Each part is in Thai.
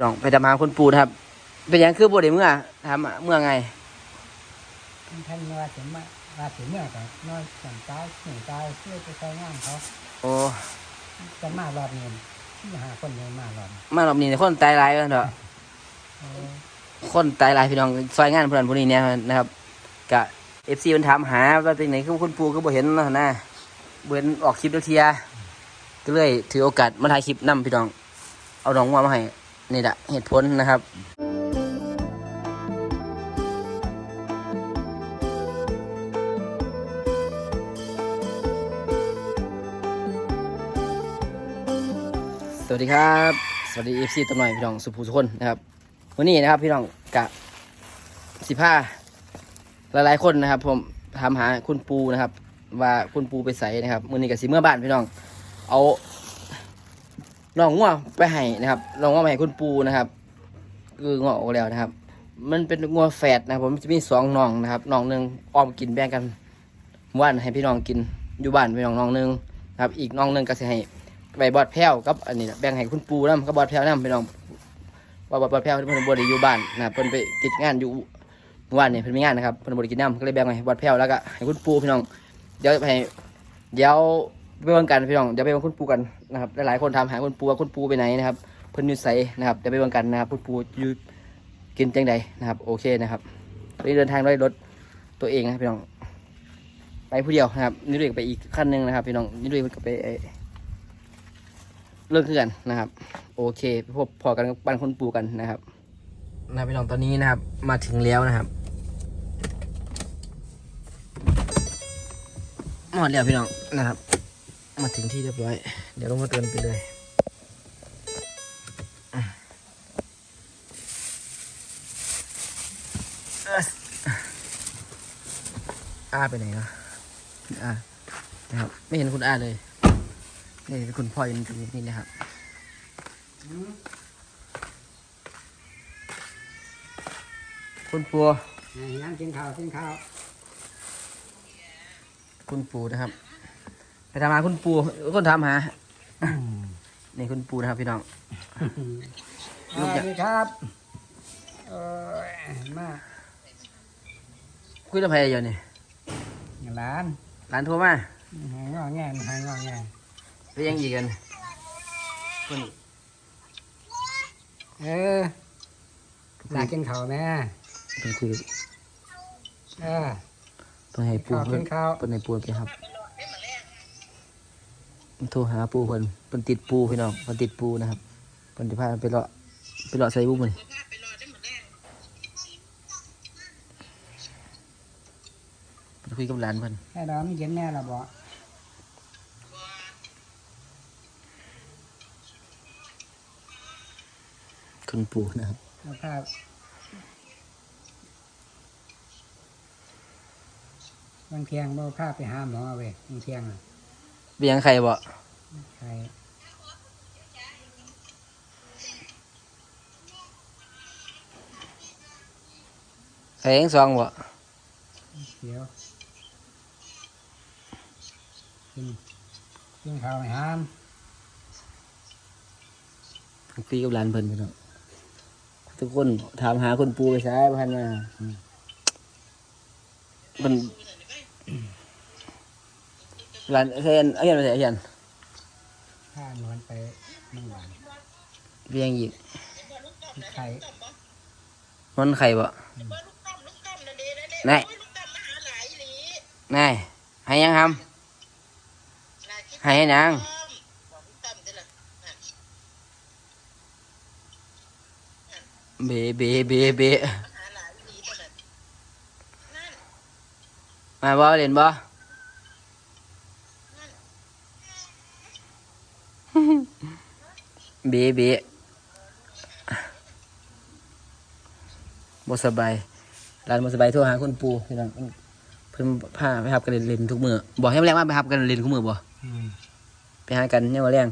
น้องไปทำหาคุณปูนะครับ เป็นหยังคือบ่ได้เมื่อทำเมื่อไงท่านว่าถึงมาว่าถึงเนี่ยก็นอนสั่งตายหนึ่งตายเพื่อจะใช้งานเขาโอ้จะมารอบนี้ที่หาคนเดียวมารอบนี้มารอบนี้คนตายหลายกันเถอะเออคนตายหลายพี่น้องซอยงานเพื่อนพวกนี้เนี่ยนะครับกะเอฟซีมันถามหาว่าเป็นไหนคือคุณปูก็บ่เห็นนะนะบ่เห็นออกคลิปแล้วเทียก็เลยถือโอกาสมาถ่ายคลิปนํพี่น้อง เอาน้องมามาให้ นี่แหละเหตุผลนะครับสวัสดีครับ สวัสดีเอฟซีตัวหน่อยพี่น้องสุภูสุคนนะครับวันนี้นะครับพี่น้องกะสิผ้าหลายๆคนนะครับ ผมถามหาคุณปูนะครับ ว่าคุณปูไปใส่นะครับมือนี้กับสิเมื่อบ้านพี่น้อง เอา น้องงัวไปให้นะครับน้องงัวไปให้คุณปูนะครับ คืองอกออกแล้วนะครับ มันเป็นงัวแฝดนะผมจะมีสองน้องนะครับน้องหนึ่งออมกินแบ่งกันว่านให้พี่น้องกินอยู่บ้านพี่น้องน้องหนึ่งนะครับอีกน้องหนึ่งก็จะให้ไปบอดแพ้วกับอันนี้แบ่งให้คุณปูนํกับบอดแพ้วนํพี่น้องว่าบอดแพ้วเพิ่นบ่ได้อยู่บ้านนะครับเพิ่นไปกิจงานอยู่เมื่อวานนี่เพิ่นมีงานนะครับเพิ่นบ่ได้กินน้ำก็เลยแบ่งให้บอดแพ้วแล้วก็ให้คุณปูพี่น้องเดี๋ยวให้เดี๋ยว ไปเบิ่งกันพี่น้องเดี๋ยวไปเบิ่งคุณปูกันนะครับหลายๆคนถามหาคุณปูว่าคุณปูไปไหนนะครับเพิ่นอยู่ไสนะครับเดี๋ยวไปเบิ่งกันนะครับคุณปูอยู่กินจังใดนะครับ โอเคนะครับวันนี้เดินทางด้วยรถตัวเองนะพี่น้อง ไปผู้เดียวนะครับนี่ด้วยไปอีกคันหนึ่งนะครับ พี่น้องนี่ด้วยก็ไปเรื่องคือกันนะครับ โอเคพบพอกันบปันคนปูกันนะครับนะพี่น้องตอนนี้นะครับ มาถึงแล้วนะครับหมดแล้วพี่น้องนะครับ มาถึงที่เรียบร้อย เดี๋ยวลงมาเตือนไปเลยอะเอิ้สอาไปไหนเนาะอานะครับ ไม่เห็นคุณอาเลยนี่คุณพ่อยืนตรงนี้นี่นะครับคุณปูให้น้ำกินข้าวกินข้าว คุณปูนะครับ ไปทำหาคุณปูคนถามหานี่คุณปูนะครับพี่น้องสวัสดีครับเออมาคุยกับใครอยู่นี่หลานร้านโทรมาหายงอแงหายงอแงไปยังอีกกันคุณเออหลานกินข้าวแม่เป็นคุยเออต้องให้ปูข้าวเพิ่กินนข้าวเพิ่นให้ปูไปครับ โทรหาปูเพิ่นเพิ่นติดปูพี่น้องเพิ่นติดปูนะครับเพิ่นจะพาไปเลาะไปเลาะใส่บุ้มเลยเพิ่นคุยกับหลานเพิ่นแม่ดอมเย็นแม่ละบ่คุณปูนะครับเอาภาพบางเทียงบ่พาไปหาหมอเว้ยบางเทียงน่ะ เบียงใครบ่ใครใครเองสองบ่เดี๋ยวกินกินข้าวให้หามคุยกับหลานเพิ่นพี่น้องทุกคนถามหาคุณปูไปใช้พันมาอืมมัน หลานเฮียนเฮียนไปไหนเฮียนข้านวลไปเมื่อวานเบียงอีกไข่มันใครบ่นายนายให้ยังทำให้ให้นางเบเบเบเบมาบ่เล่นบ่ เบเบบ่สบายร้านบ่สบายโทรหาคุณปูพี่น้องเพิ่นพาไปหับกันเล่นๆทุกมื้อบอกให้มาแรงมาไปหับกันเล่นทุกมื้อบ่อืมไปหากันเนี่ยมาแรง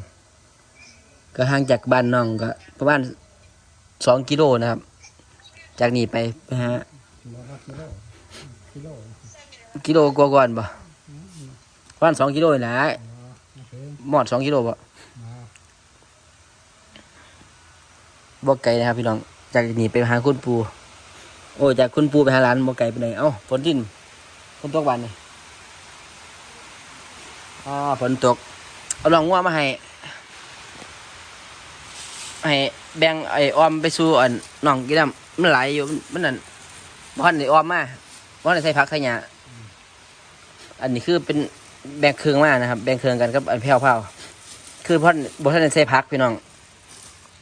ก็ห่างจากบ้านน้องก็ประมาณสองกิโลนะครับ จากนี่ไปไปหาบอกว่ากิโลกิโลกิโลกว่าก่อนบ่ประมาณสองกิโลนี่แหละอ๋อโอเคหมอดสองกิโลบ่ มา บ่ไกลนะครับ พี่น้องจากนี่ไปหาคุณปูโอ้จากคุณปูไปหาร้านบ่ไกลไปไหนเอ้าฝนดินฝนตกวันนี่อ่าฝนตก เอาลองงัวมาให้ให้แบ่งไอ้ออมไปสู่อันน้องกินน้ำมันไหลยอยู่มันนนั่นบ้านไอ้ออมมาบ้านไอ้ใส่ผักใส่หญ้าอันนี้คือเป็นแบ่งเครื่องมานะครับ แบ่งเครื่องกันกับอันแพ้วเผาคือพราะบ่ทันได้ใส่ผักพี่น้อง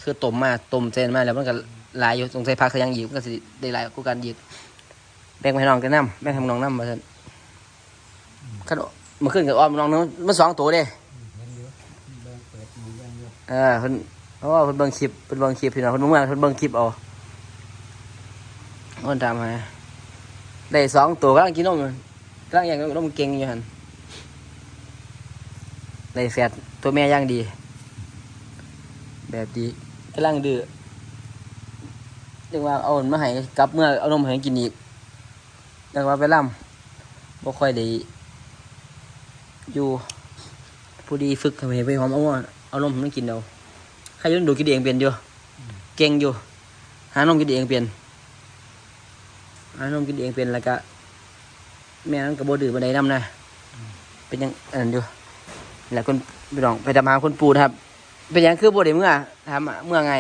คือต้มมาต้มเส้นมาแล้วมันก็หลายอยู่ตรงใส่ผักยังอีกมันก็สิได้หลายกูกันอีกแบ่งไปให้น้องกันน้ำแบ่งให้น้องน้ำมาเถอะขนมมาขึ้นกับอ้อมน้องนึงมันสองตัวเด้เอองอยู่เออเพิ่นเพราะว่าเพิ่นเบิ่งคลิปเพิ่นเบิ่งคลิปพี่น้องเพิ่นเมื่อเพิ่นเบิ่งคลิปเอาเพิ่นตามหาได้สองตัวกำลังกินนมกำลังอย่างนมเก่งอยู่หันได้แฟดตัวแม่ย่างดี แบบดี กำลังดื้อจังว่าเอามันมาให้กลับเมื่อเอานมให้กินอีกจังว่าไปล่ำบ่ค่อยได้อยู่ผู้ดีฝึกทำให้ไปหอมเอาว่าเอานมให้กินเอาใครยุ่นดูกินเองเป็นอยู่เก่งอยู่ หานมกินเองเป็นหานมกินเองเป็นแล้วก็แม่นั้นก็บ่ดื้อบันไดน้ำนะเป็นยังอันนั้นอยู่แหละคนไปลองไปทำหาคนปูนะครับ เป็นยังคือบ่ได้เมื่อ ทำอะเมื่อไง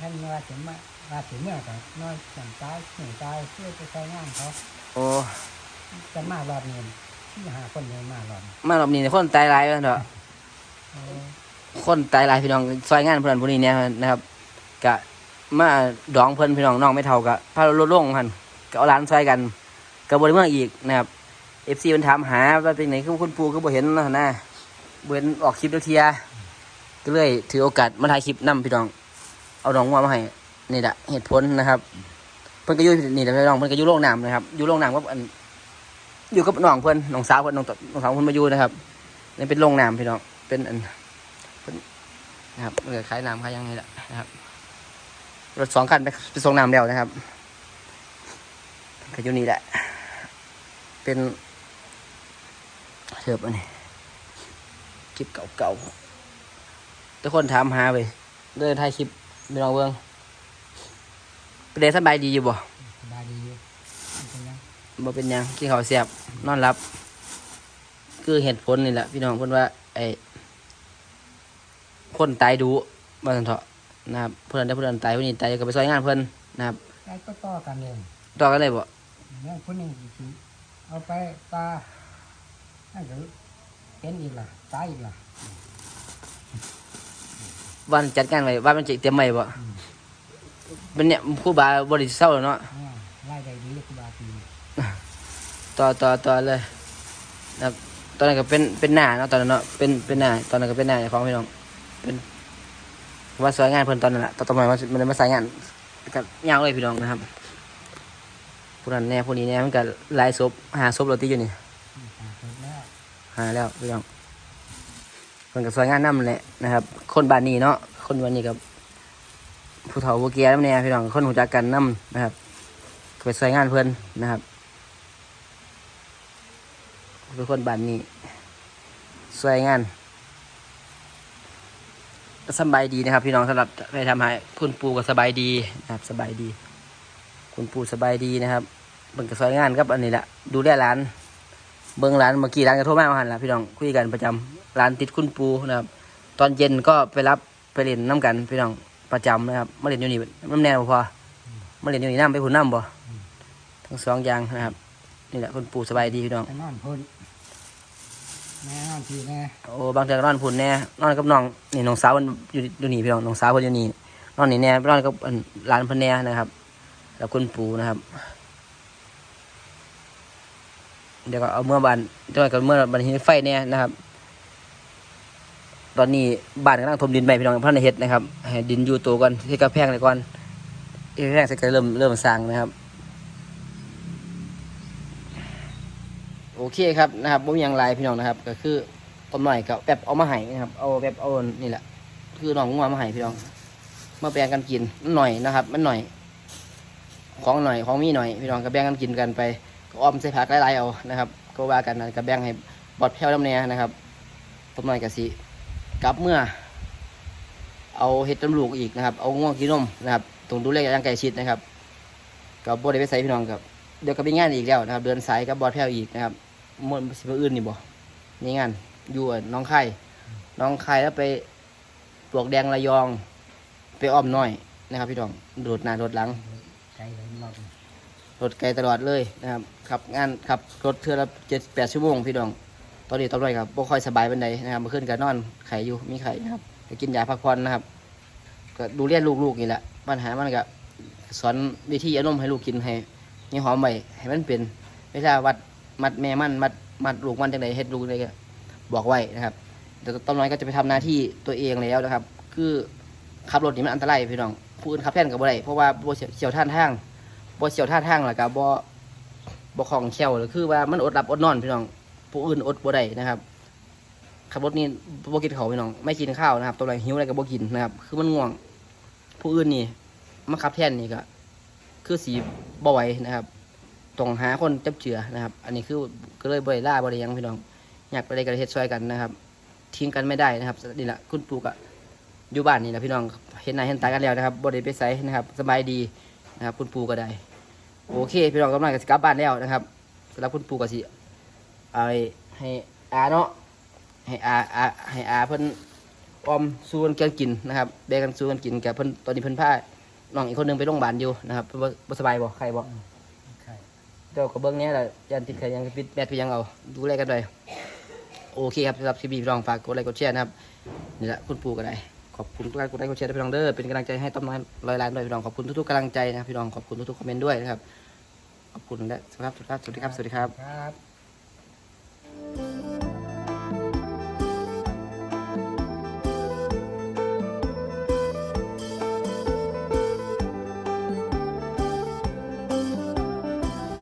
ท่านว่าถึงมาว่าถึงเมื่อก็น้อยสั่งตายหนึ่งตายเพื่อไปใช้งานเขาโอ้จะมารอบนี้ที่หาคนเลยมารอบนี้มารอบนี้เนี่ยคนตายหลายแล้วเถอะโอ้คนตายหลายพี่น้องซอยงานเพื่อนพวกนี้เนี่ยนะครับกะมาดองเพื่อนพี่น้องน้องไม่เท่ากะพาลดลงหันก็เอาร้านซอยกันกับบริเมืองอีกนะครับเอฟซีมันถามหาว่าเป็นไหนคือคุณปูคือบ่เห็นนะนะบ่เห็นออกคลิปเทีย ก็เลยถือโอกาสมาถ่ายคลิปนํพี่น้อง เอาน้องมามาให้นี่แหละเหตุผลนะครับ เพิ่นก็อยู่นี่แหละพี่น้องเพิ่นก็อยู่โรงน้ำนะครับอยู่โรงน้ำกับอันอยู่กับน้องเพิ่นน้องสาวเพิ่นน้องน้องสาวเพิ่นมาอยู่นะครับนี่เป็นโรงน้ำพี่น้องเป็นอันนะครับเรือคล้ายน้ำคล้ายยังไงแหละนะครับรถสองคันไปไปส่งน้ำแล้วนะครับก็อยู่นี่แหละ เป็นเถือบอันนี้คลิปเก่าๆ ทุกคนถามหาไปเดินถ่ายคลิปไปลองเบิ้งเป็นเดสบายดีอยู่บ่สบายดีอยู่เป็นยังบ่เป็นหยังกินข้าวเสียบนอนหลับคือเหตุผลนี่แหละพี่น้องเพิ่นว่า ไอ้คนตายดูมาสันเถาะนะครับเพื่อนได้เพื่อนตายเพื่อนนี่ตายก็ไปซอยงานเพื่อนนะครับได้ก็ต่อกันเองต่อกันเลยบ่เนี่ยคนหนึ่งสิเอาไปปลานั่นก็เป็นอีกล่ะตายอีกล่ะ วันจัดการไว้วันมันจะเตรียมไว้บ่เป็นเนี่ยครูบาบริเศร้าแล้วเนาะอ่าไล่ได้ดีเลยคือบาปีต่อต่อต่อเลยนะครับตอนนั้นก็เป็นเป็นหน้าเนาะตอนนั้นเนาะเป็นเป็นหน้าตอนนั้นก็เป็นหน้าของพี่น้องเป็นว่าซอยงานเพื่อนตอนนั้นแหละตอนต่อมามันมันมาสายงานก็ยาวเลยพี่น้องนะครับผู้นั้นแน่ผู้นี้แน่มันก็หลายศพหาศพเราที่อยู่นี่อืมอ่าเสร็จแล้วหาแล้วพี่น้อง เพิ่นก็สวยงานนำแหละนะครับ คนบ้านนี้เนาะคนบ้านนี้กับผู้เฒ่าผู้แก่นำแน่พี่น้องคนหูจักกันนํนะครับก็ไปสวยงานเพิ่อนนะครับเป็นคนบ้านนี้สวยงานสบายดีนะครับ พี่น้องสำหรับไปทำให้คุณปู่ก็สบายดีนะครับ สบายดี คุณปู่สบายดีนะครับเบิ่งก็สวยงานครับอันนี้แหละดูแลร้าน เบิ้งร้านเมื่อกี้ร้านกระโทรมาหันละพี่น้องคุยกันประจำ ร้านติดคุณปูนะครับ ตอนเย็นก็ไปรับไปเล่นน้ำกันพี่น้องประจำนะครับมาเล่นอยู่นี่น้ำแน่บ่พอมาเล่นอยู่นี่น้ำไปหุ่นน้ำบ่ทั้งสองอย่างนะครับ นี่แหละคุณปูสบายดีพี่น้องไปนอนพุ่นแม่นอนทีแน่โอ้บางเทีก็นอนพุ่นแน่นอนกับน้องนี่น้องสาวมันอยู่อยู่นี่พี่น้องน้องสาวเพิ่นอยู่นี่นอนนี่แน่นอนกับอันร้านเพิ่นแน่นะครับ แล้วคุณปูนะครับเดี๋ยวก็เอาเมื่อบานเดี๋ยวก็เมื่อบันหินไฟเนี่ยนะครับ ตอนนี้บ้านกำลังถมดินใหม่พี่น้องพันในเฮ็ดนะครับให้ดินอยู่ตัวก่อนที่กระแพงเลยก่อนที่กระแพงเร็จก็เริ่มเริ่มสร้างนะครับ โอเคครับนะครับบ่มีอย่างไรพี่น้องนะครับ ก็คือต้นหน่อยก็แบบเอามาให้นะครับ เอาแบบเอานี่แหละ คือน้องงัวมาให้พี่น้อง มาแบ่งกันกินมันหน่อยนะครับ มันหน่อย ของหน่อยของมีหน่อยพี่น้องก็แบ่งกันกินกันไปก็อ้อมใส่ผักหลายๆเอานะครับ ก็ว่ากันนะก็แบ่งให้บอดแพ้วน้ำเนียนะครับต้นหน่อยกะสิ กลับเมื่อ เอาเห็ดตำลูกอีกนะครับ เอาง่วงกินนมนะครับตรงดูแลอย่างใกล้ชิดนะครับกับบได้ไปใส่พี่น้องครับเดี๋ยวก็มีงานอีกแล้วนะครับ เดินสายกับบอดแพ้วอีกนะครับมวนสิบอื่นนี่บ่นี่งานอยู่น้องไข่น้องไข่แล้วไปปลวกแดงระยอง ไปอ้อมน้อยนะครับ พี่น้องโดดหน้าโดดหลังรถไกลตลอดเลยนะครับขับงานขับรถเทื่อละเจ็ดแปดชั่วโมงพี่น้อง ตอนนี้ตอนนี้ครับบ่ค่อยสบายเป็นใดนะครับเมื่อคืนก็นอนไข่อยู่มีไข่นะครับก็กินยาพักผ่อนนะครับ ก็ดูเลี้ยงลูกๆนี่แหละปัญหามันก็สอนวิธีเอานมให้ลูกกินให้ยี่หอมไว้ให้มันเป็นเวลาวัดมัดแม่มันมัดมัดลูกมันจังไดเฮ็ดลูกได้ก็บอกไว้นะครับเดี๋ยวตอนน้อยก็จะไปทำหน้าที่ตัวเองแล้วนะครับ คือขับรถนี่มันอันตรายพี่น้องผู้อื่นขับแทนกับบ่ได้เพราะว่าบ่เชี่ยวเชี่ยวท่านทางบ่เสียวท่าทางแล้วก็บ่บ่คล่องแคล่วหรือคือว่ามันอดหลับอดนอนพี่น้อง ผู้อื่นอดบ่ได้นะครับขับรถนี่บ่กินข้าวพี่น้อง ไม่กินข้าวนะครับตัวไหนหิวอะไรก็บ่กินนะครับ คือมันง่วง ผู้อื่นนี่มาขับแท่นนี่ก็คือสีบ่ไหวนะครับต้องหาคนจับเจือนะครับ อันนี้คือก็เลยบ่ได้ล่าบ่ได้หยังพี่น้อง อยากไปได้ก็เฮ็ดช่วยกันนะครับ ทิ้งกันไม่ได้นะครับนี่แหละคุณปู่ก็อยู่บ้านนี่แหละพี่น้องเห็นหน้าเห็นตากันแล้วนะครับบ่ได้ไปไสนะครับสบายดีนะครับ คุณปู่ก็ได้ โอเค พี่น้องกำลังจะกลับบ้านแล้วนะครับสำหรับคุณปู่ก็สิ เอาให้อาเนาะให้อาอาให้อาเพิ่นออมสู้กันเกี่ยงกินนะครับแบ่งกันสู้กันกินกับเพิ่นตอนนี้เพิ่นพาน้องอีกคนหนึงไปโรงพยาบาลอยู่นะครับเพิ่นบ่บ่สบายบ่ใครบ่ไข่เจ้าก็เบิ่งแหน่ล่ะยันติดใครยังปิดแมทไปยังเอาดูแลกันด้วยโอเคครับสำหรับคลิปนี้พี่น้องฝากกดไลค์กดแชร์นะครับนี่แหละคุณปู่ก็ได้ขอบคุณทุกการกดไลค์กดแชร์ด้วยพี่น้องเด้อเป็นกำลังใจให้ต้อมน้อยร้อยล้านด้วยพี่น้องขอบคุณทุกๆกำลังใจนะครับพี่น้องขอบคุณทุกๆคอมเมนต์ด้วยนะครับขอบคุณและสวัสดีครับสวัสดีครับสวัสดีครับครับ